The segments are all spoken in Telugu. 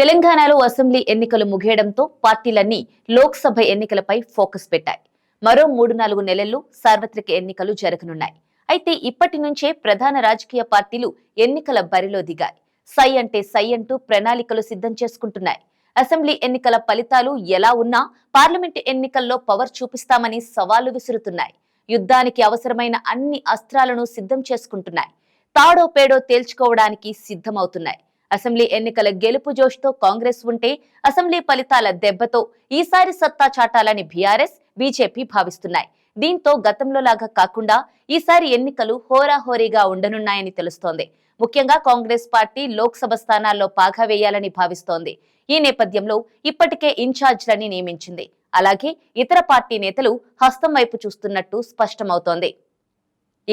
తెలంగాణలో అసెంబ్లీ ఎన్నికలు ముగియడంతో పార్టీలన్నీ లోక్సభ ఎన్నికలపై ఫోకస్ పెట్టాయి. మరో మూడు నాలుగు నెలల్లో సార్వత్రిక ఎన్నికలు జరగనున్నాయి. అయితే ఇప్పటి నుంచే ప్రధాన రాజకీయ పార్టీలు ఎన్నికల బరిలో దిగాయి. సై అంటే సై అంటూ ప్రణాళికలు సిద్ధం చేసుకుంటున్నాయి. అసెంబ్లీ ఎన్నికల ఫలితాలు ఎలా ఉన్నా పార్లమెంటు ఎన్నికల్లో పవర్ చూపిస్తామని సవాళ్ళు విసురుతున్నాయి. యుద్ధానికి అవసరమైన అన్ని అస్త్రాలను సిద్ధం చేసుకుంటున్నాయి. తాడో పేడో తేల్చుకోవడానికి సిద్ధమవుతున్నాయి. అసెంబ్లీ ఎన్నికల గెలుపు జోష్తో కాంగ్రెస్ ఉంటే అసెంబ్లీ ఫలితాల దెబ్బతో ఈసారి సత్తా చాటాలని బీఆర్ఎస్ బీజేపీ భావిస్తున్నాయి. దీంతో గతంలో లాగా కాకుండా ఈసారి ఎన్నికలు హోరాహోరీగా ఉండనున్నాయని తెలుస్తోంది. ముఖ్యంగా కాంగ్రెస్ పార్టీ లోక్సభ స్థానాల్లో పాగా వేయాలని భావిస్తోంది. ఈ నేపథ్యంలో ఇప్పటికే ఇన్ఛార్జ్లని నియమించింది. అలాగే ఇతర పార్టీ నేతలు హస్తం వైపు చూస్తున్నట్టు స్పష్టమవుతోంది.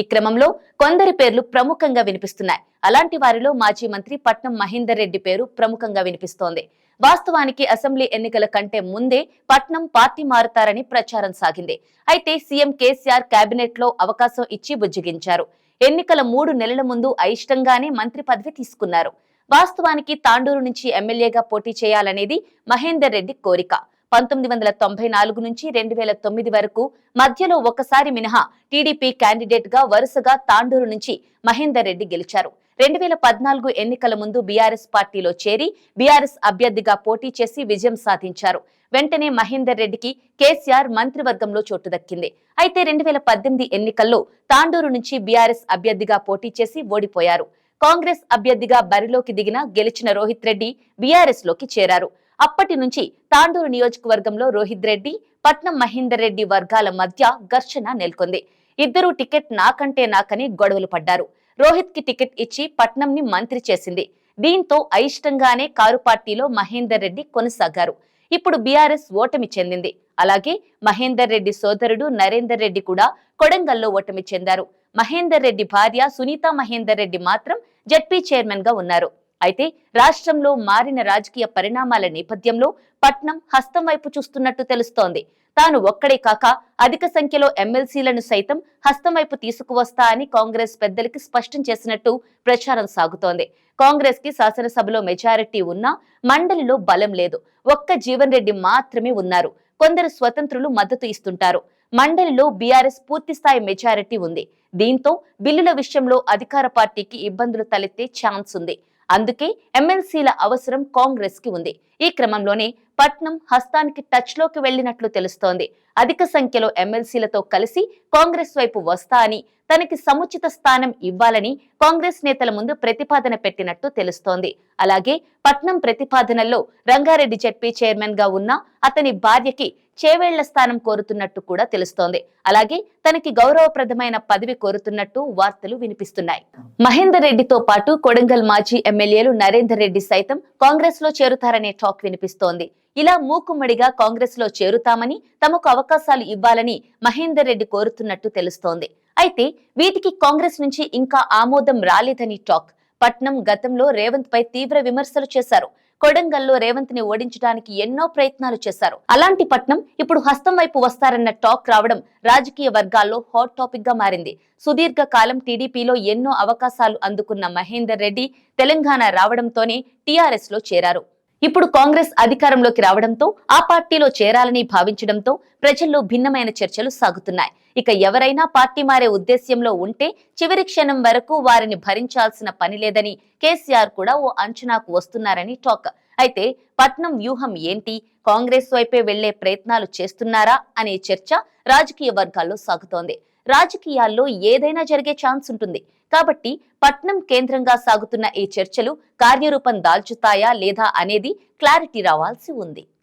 ఈ క్రమంలో కొందరి పేర్లు ప్రముఖంగా వినిపిస్తున్నాయి. అలాంటి వారిలో మాజీ మంత్రి పట్నం మహేందర్ రెడ్డి పేరు ప్రముఖంగా వినిపిస్తోంది. వాస్తవానికి అసెంబ్లీ ఎన్నికల కంటే ముందే పట్నం పార్టీ మారుతారని ప్రచారం సాగింది. అయితే సీఎం కేసీఆర్ కేబినెట్లో అవకాశం ఇచ్చి బుజ్జగించారు. ఎన్నికల మూడు నెలల ముందు అయిష్టంగానే మంత్రి పదవి తీసుకున్నారు. వాస్తవానికి తాండూరు నుంచి ఎమ్మెల్యేగా పోటీ చేయాలనేది మహేందర్ రెడ్డి కోరిక. పంతొమ్మిది వందల తొంభై నాలుగు నుంచి రెండు వేల తొమ్మిది వరకు మధ్యలో ఒకసారి మినహా టీడీపీ క్యాండిడేట్గా వరుసగా తాండూరు నుంచి మహేందర్ రెడ్డి గెలిచారు. రెండు వేల పద్నాలుగు ఎన్నికల ముందు బీఆర్ఎస్ పార్టీలో చేరి బీఆర్ఎస్ అభ్యర్థిగా పోటీ చేసి విజయం సాధించారు. వెంటనే మహేందర్ రెడ్డికి కేసీఆర్ మంత్రివర్గంలో చోటు దక్కింది. అయితే రెండు వేల పద్దెనిమిది ఎన్నికల్లో తాండూరు నుంచి బీఆర్ఎస్ అభ్యర్థిగా పోటీ చేసి ఓడిపోయారు. కాంగ్రెస్ అభ్యర్థిగా బరిలోకి దిగిన గెలిచిన రోహిత్ రెడ్డి బీఆర్ఎస్లోకి చేరారు. అప్పటి నుంచి తాండూరు నియోజకవర్గంలో రోహిత్ రెడ్డి పట్నం మహేందర్ రెడ్డి వర్గాల మధ్య ఘర్షణ నెలకొంది. ఇద్దరూ టికెట్ నాకంటే నాకని గొడవలు పడ్డారు. రోహిత్కి టికెట్ ఇచ్చి పట్నం ని మంత్రి చేసింది. దీంతో అయిష్టంగానే కారు పార్టీలో మహేందర్ రెడ్డి కొనసాగారు. ఇప్పుడు బీఆర్ఎస్ ఓటమి చెందింది. అలాగే మహేందర్ రెడ్డి సోదరుడు నరేందర్ రెడ్డి కూడా కొడంగల్లో ఓటమి చెందారు. మహేందర్ రెడ్డి భార్య సునీత మహేందర్ రెడ్డి మాత్రం జడ్పీ చైర్మన్గా ఉన్నారు. అయితే రాష్ట్రంలో మారిన రాజకీయ పరిణామాల నేపథ్యంలో పట్నం హస్తం వైపు చూస్తున్నట్టు తెలుస్తోంది. తాను ఒక్కడే కాక అధిక సంఖ్యలో ఎమ్మెల్సీలను సైతం హస్తం వైపు తీసుకువస్తా అని కాంగ్రెస్ పెద్దలకి స్పష్టం చేసినట్టు ప్రచారం సాగుతోంది. కాంగ్రెస్కి శాసనసభలో మెజారిటీ ఉన్నా మండలిలో బలం లేదు. ఒక్క జీవన్ రెడ్డి మాత్రమే ఉన్నారు. కొందరు స్వతంత్రులు మద్దతు ఇస్తుంటారు. మండలిలో బీఆర్ఎస్ పూర్తిస్థాయి మెజారిటీ ఉంది. దీంతో బిల్లుల విషయంలో అధికార పార్టీకి ఇబ్బందులు తలెత్తే ఛాన్స్ ఉంది. అందుకే ఎమ్మెల్సీల అవసరం కాంగ్రెస్కి ఉంది. ఈ క్రమంలోనే పట్నం హస్తానికి టచ్లోకి వెళ్ళినట్లు తెలుస్తోంది. అధిక సంఖ్యలో ఎమ్మెల్సీలతో కలిసి కాంగ్రెస్ వైపు వస్తా అని తనకి సముచిత స్థానం ఇవ్వాలని కాంగ్రెస్ నేతల ముందు ప్రతిపాదన పెట్టినట్టు తెలుస్తోంది. అలాగే పట్నం ప్రతిపాదనల్లో రంగారెడ్డి జడ్పీ చైర్మన్గా ఉన్న అతని భార్యకి చేవేళ్ళ స్థానం కోరుతున్నట్టు కూడా తెలుస్తోంది. అలాగే తనకి గౌరవప్రదమైన పదవి కోరుతున్నట్టు వార్తలు వినిపిస్తున్నాయి. మహేందర్ రెడ్డితో పాటు కొడంగల్ మాజీ ఎమ్మెల్యేలు నరేందర్ రెడ్డి సైతం కాంగ్రెస్లో చేరుతారనే టాక్ వినిపిస్తోంది. ఇలా మూకుమ్మడిగా కాంగ్రెస్లో చేరుతామని తమకు అవకాశాలు ఇవ్వాలని మహేందర్ రెడ్డి కోరుతున్నట్టు తెలుస్తోంది. అయితే వీటికి కాంగ్రెస్ నుంచి ఇంకా ఆమోదం రాలేదని టాక్. పట్నం గతంలో రేవంత్ పై తీవ్ర విమర్శలు చేశారు. కొడంగల్లో రేవంత్ని ఓడించడానికి ఎన్నో ప్రయత్నాలు చేశారు. అలాంటి పట్నం ఇప్పుడు హస్తం వైపు వస్తారన్న టాక్ రావడం రాజకీయ వర్గాల్లో హాట్ టాపిక్గా మారింది. సుదీర్ఘ కాలం టీడీపీలో ఎన్నో అవకాశాలు అందుకున్న మహేందర్ రెడ్డి తెలంగాణ రావడంతోనే టీఆర్ఎస్లో చేరారు. ఇప్పుడు కాంగ్రెస్ అధికారంలోకి రావడంతో ఆ పార్టీలో చేరాలని భావించడంతో ప్రజల్లో భిన్నమైన చర్చలు సాగుతున్నాయి. ఇక ఎవరైనా పార్టీ మారే ఉద్దేశ్యంలో ఉంటే చివరి క్షణం వరకు వారిని భరించాల్సిన పని లేదని కేసీఆర్ కూడా ఓ అంచనాకు వస్తున్నారని టాక్. అయితే పట్నం వ్యూహం ఏంటి? కాంగ్రెస్ వైపే వెళ్ళే ప్రయత్నాలు చేస్తున్నారా? అనే చర్చ రాజకీయ వర్గాల్లో సాగుతోంది. రాజకీయాల్లో ఏదైనా జరిగే ఛాన్స్ ఉంటుంది. కాబట్టి పట్నం కేంద్రంగా సాగుతున్న ఈ చర్చలు కార్యరూపం దాల్చుతాయా లేదా అనేది క్లారిటీ రావాల్సి ఉంది.